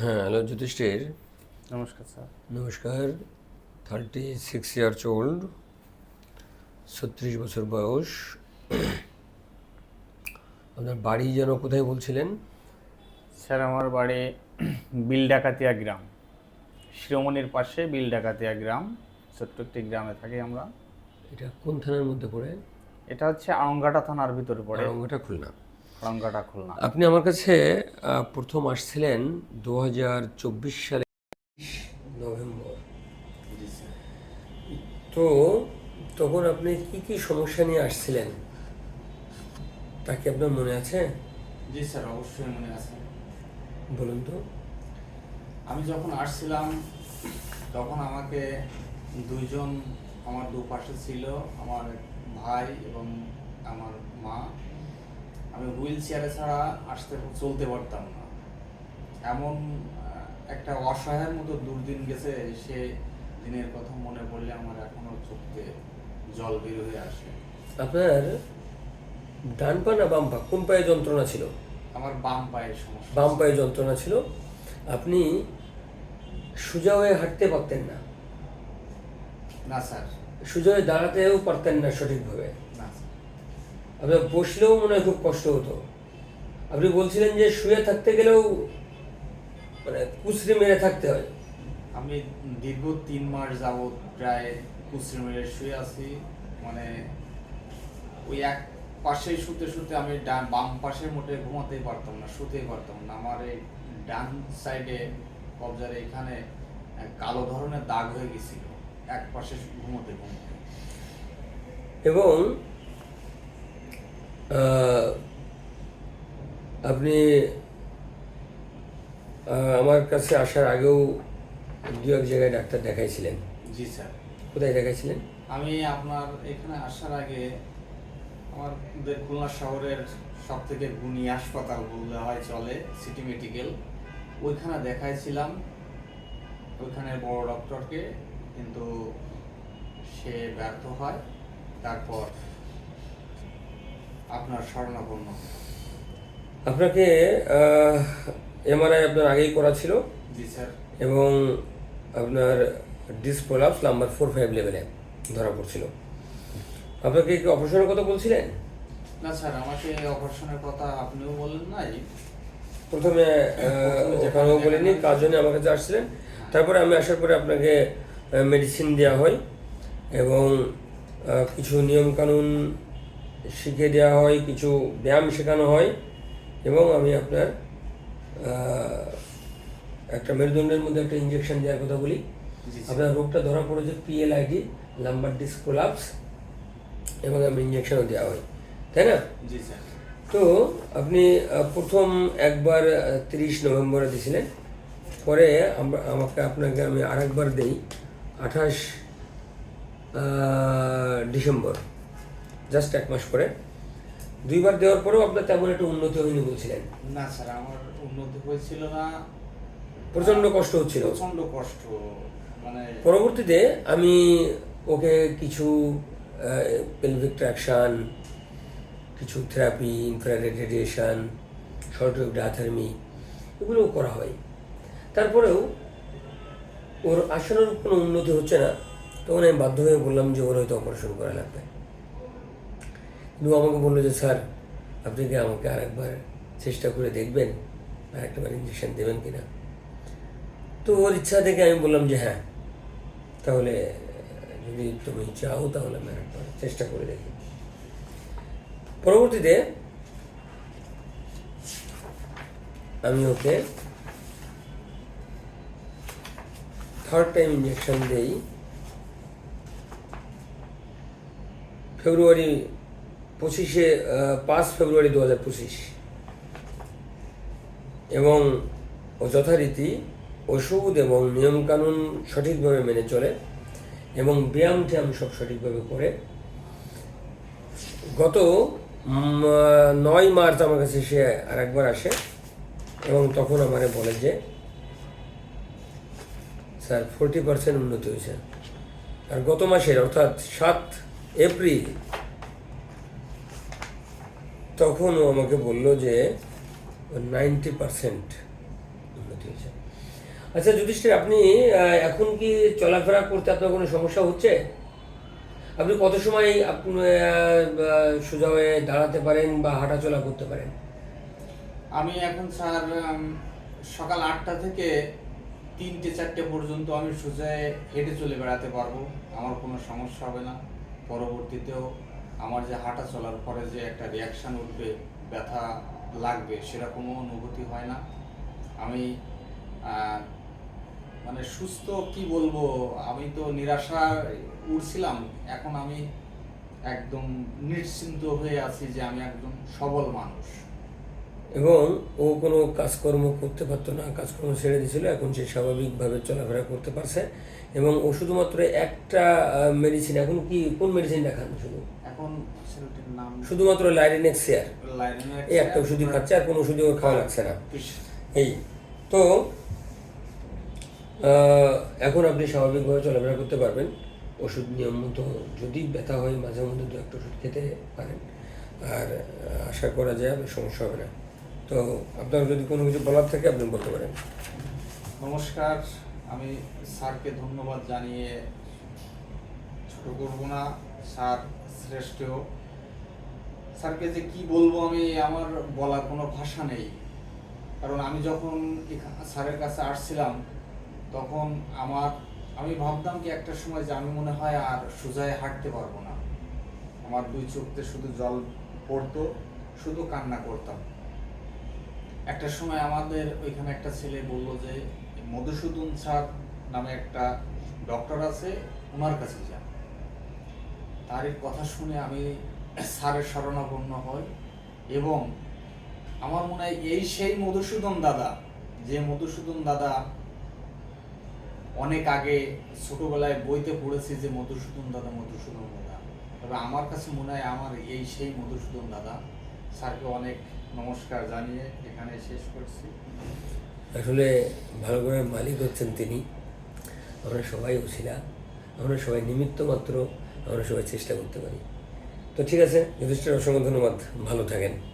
হ্যাঁ হ্যালো যুধিষ্ঠির নমস্কার স্যার। নমস্কার। থার্টি সিক্স ইয়ার্স ওল্ড ছত্রিশ বছর বয়স। আপনার বাড়ি যেন কোথায় বলছিলেন? স্যার আমার বাড়ি বিলডাকাতিয়া গ্রাম। শিরোমণির পাশে বিলডাকাতিয়া গ্রাম ছোট্ট একটি গ্রামে থাকি আমরা। এটা কোন থানার মধ্যে পড়ে? এটা হচ্ছে আড়ংঘাটা থানার ভিতরে পড়ে। রঙ্গটা খুলনা। আড়ংঘাটা খুলনা। আপনি আমার কাছে প্রথম আসছিলেন দু হাজার চব্বিশ সালে নভেম্বর। তো তখন আপনি কি কি সমস্যা নিয়ে আসছিলেন? তা কি আপনার মনে আছে? জি স্যার অবশ্যই মনে আছে। বলুন তো। আমি যখন আসছিলাম তখন আমাকে দুইজন আমার দুপাশে ছিল আমার ভাই এবং হুইল চেয়ারে ছাড়া আসতে চলতে পারতাম না। এমন একটা অসহায়ের মতো দুর্দিন গেছে সে দিনের কথা মনে পড়লে আমার এখনও চোখে জল বের হয়ে আসে। আপনার ডান পা না বাম পা কোন পায়ে যন্ত্রণা ছিল? আমার বাম পায়ের সমস্যা বাম পায়ে যন্ত্রণা ছিল। আপনি সোজা হয়ে হাঁটতে পারতেন না। না স্যার। সোজা হয়ে দাঁড়াতেও পারতেন না সঠিকভাবে। আপনার বসলেও মনে হয় খুব কষ্ট হতো। আপনি বলছিলেন যে শুয়ে থাকতে গেলেও মানে কুচড়ে মেরে থাকতে হয়। আমি দীর্ঘ তিন মাস যাবৎ প্রায় কুচড়ে মেরে শুয়ে আছি। মানে ওই এক পাশে শুতে শুতে আমি ডান বাম পাশে মোটে ঘুমাতেই পারতাম না শুতেই পারতাম না। আমার এই ডান সাইডে কবজার এখানে কালো ধরনের দাগ হয়ে গেছিল। এক পাশে ঘুমোতে ঘুমোতে। এবং আপনি আমার কাছে আসার আগেও দু এক জায়গায় ডাক্তার দেখাইছিলেন। জি স্যার। কোথায় দেখাইছিলেন? আমি আপনার এখানে আসার আগে আমাদের খুলনা শহরের সব থেকে গুণী হাসপাতাল বললে হয় চলে সিটি মেডিকেল। ওইখানে দেখাইছিলাম ওইখানে বড় ডক্টরকে কিন্তু সে ব্যর্থ হয়। তারপর আপনার স্বর্ণাপন্ন আপনাকে এমআরআই আপনার আগেই করা ছিল। জি স্যার। এবং আপনার ডিসপোলাপস নাম্বার ফোর ফাইভ লেভেলে ধরা পড়ছিল। আপনাকে কি অপারেশনের কথা বলছিলেন? না স্যার আমাকে অপারেশনের কথা আপনিও বললেন নাই প্রথমে ওখানেও বলিনি কাজ জন্য আমার কাছে আসছিলেন। তারপরে আমি আসার পরে আপনাকে মেডিসিন দেওয়া হয়। এবং কিছু নিয়মকানুন শিখিয়ে দেওয়া হয় কিছু ব্যায়াম শেখানো হয় এবং আমি আপনার একটা মেরুদণ্ডের মধ্যে একটা ইঞ্জেকশন দেওয়ার কথা বলি। আপনার রোগটা ধরা পড়েছে পিএলআইডি লাম্বার ডিসকোলাপস এবং আমি ইঞ্জেকশনও দেওয়া হয় তাই না? তো আপনি প্রথম একবার তিরিশ নভেম্বরে দিয়েছিলেন পরে আমরা আমাকে আপনাকে আমি আরেকবার দেই আঠাশ ডিসেম্বর। জাস্ট এক মাস পরে। দুইবার দেওয়ার পরেও আপনার তেমন একটা উন্নতি হয়নি বলছিলেন। না স্যার আমার উন্নতি হয়েছিল না। প্রচণ্ড কষ্ট হচ্ছিল। প্রচণ্ড কষ্ট মানে পরবর্তীতে আমি ওকে কিছু পেলভিক ট্র্যাকশন কিছু therapy infrared radiation short wave diathermy এগুলোও করা হয়। তারপরেও ওর আসলের কোনো উন্নতি হচ্ছে না তখন আমি বাধ্য হয়ে বললাম যে ওর হয়তো অপারেশন করা লাগবে। ও আমাকে বলল যে, স্যার, আপনি কি আমাকে আরেকবার চেষ্টা করে দেখবেন? আর একটাবার ইঞ্জেকশন দেবেন কিনা? তো ওর ইচ্ছা থেকে আমি বললাম যে হ্যাঁ তাহলে যদি তুমি চাও তাহলে আমি একবার চেষ্টা করে দেখি। পরবর্তীতে আমি ওকে থার্ড টাইম ইঞ্জেকশন দেই। ফেব্রুয়ারি পঁচিশে পাঁচ ফেব্রুয়ারি দু হাজার পঁচিশ। এবং যথারীতি ওষুধ এবং নিয়মকানুন সঠিকভাবে মেনে চলে এবং ব্যায়াম ট্যায়াম সব সঠিকভাবে করে। গত নয় মার্চ আমার কাছে সে আর একবার আসে এবং তখন আমারে বলে যে, স্যার, ফোরটি পার্সেন্ট উন্নতি হয়েছে। আর গত মাসের, অর্থাৎ সাত এপ্রিল তখন ও আমাকে বলল যে নাইনটি পার্সেন্ট উন্নতি হয়েছে। আচ্ছা যুধিষ্ঠির, আপনি এখন কি চলাফেরা করতে আপনার কোনো সমস্যা হচ্ছে? আপনি কত সময়, আপনি সোজা হয়ে দাঁড়াতে পারেন বা হাঁটাচলা করতে পারেন? আমি এখন স্যার সকাল আটটা থেকে তিনটে, চারটে পর্যন্ত আমি সোজায় হেঁটে চলে বেড়াতে পারব। আমার কোনো সমস্যা হবে না। পরবর্তীতেও আমার যে হাঁটা চলার পরে যে একটা রিয়াকশান উঠবে, ব্যথা লাগবে, সেরকম অনুভূতি হয় না। আমি মানে সুস্থ কি বলব? আমি তো নিরাশা উঠছিলাম। এখন আমি একদম নিশ্চিন্ত হয়ে আছি যে আমি একদম সবল মানুষ। এবং ও কোনো কাজকর্ম করতে পারতো না, কাজকর্ম ছেড়ে দিয়েছিল। এখন সে স্বাভাবিকভাবে চলাফেরা করতে পারছে। এবং ও শুধুমাত্র একটা মেডিসিন এখন কি কোন মেডিসিন দেখান শুধু? এখন ছেলেটির নাম শুধুমাত্র লাইরিনেক্সিয়ার এই একটা ওষুধই খাচ্ছে আর কোনো ওষুধই ওর খাওয়া লাগছে না। এই তো এখন আপনি স্বাভাবিকভাবে চলাফেরা করতে পারবেন। ওষুধ নিয়ম মতো যদি ব্যথা হয় মাঝে মধ্যে দু একটা ওষুধ খেতে পারেন। আর আশা করা যায় আপনার সমস্যা হবে না। তো আপনার যদি কোনো কিছু বলার থাকে আপনি বলতে পারেন। নমস্কার। আমি স্যারকে ধন্যবাদ জানিয়ে ছোট করব না। স্যার শ্রেষ্ঠ স্যারকে যে কি বলব আমি, আমার বলার কোনো ভাষা নেই। কারণ আমি যখন স্যারের কাছে আসছিলাম, তখন আমার, আমি ভাবতাম কি একটা সময় যে আমি মনে হয় আর সোজায় হাঁটতে পারব না। আমার দুই চোখতে শুধু জল পড়তো, শুধু কান্না করতাম। একটা সময় আমাদের ওইখানে একটা ছেলে বলল যে, মধুসূদন স্যার নামে একটা ডক্টর আছে ওনার কাছে যান। তার কথা শুনে আমি স্যারের শরণাপন্ন হই এবং আমার মনে হয় এই সেই মধুসূদন দাদা, যে মধুসূদন দাদা অনেক আগে ছোটবেলায় বইতে পড়েছি যে, মধুসূদন দাদা মধুসূদন দাদা। তবে আমার কাছে মনে হয় আমার এই সেই মধুসূদন দাদা স্যারকে অনেক নমস্কার জানিয়ে এখানে শেষ করছি। আসলে ভালো করে মালিক হচ্ছেন তিনি। আমরা সবাই ওছিলা আমরা সবাই নিমিত্ত মাত্র। আমরা সবাই চেষ্টা করতে পারি। তো ঠিক আছে, যথেষ্ট অসংখ্য ধন্যবাদ। ভালো থাকেন।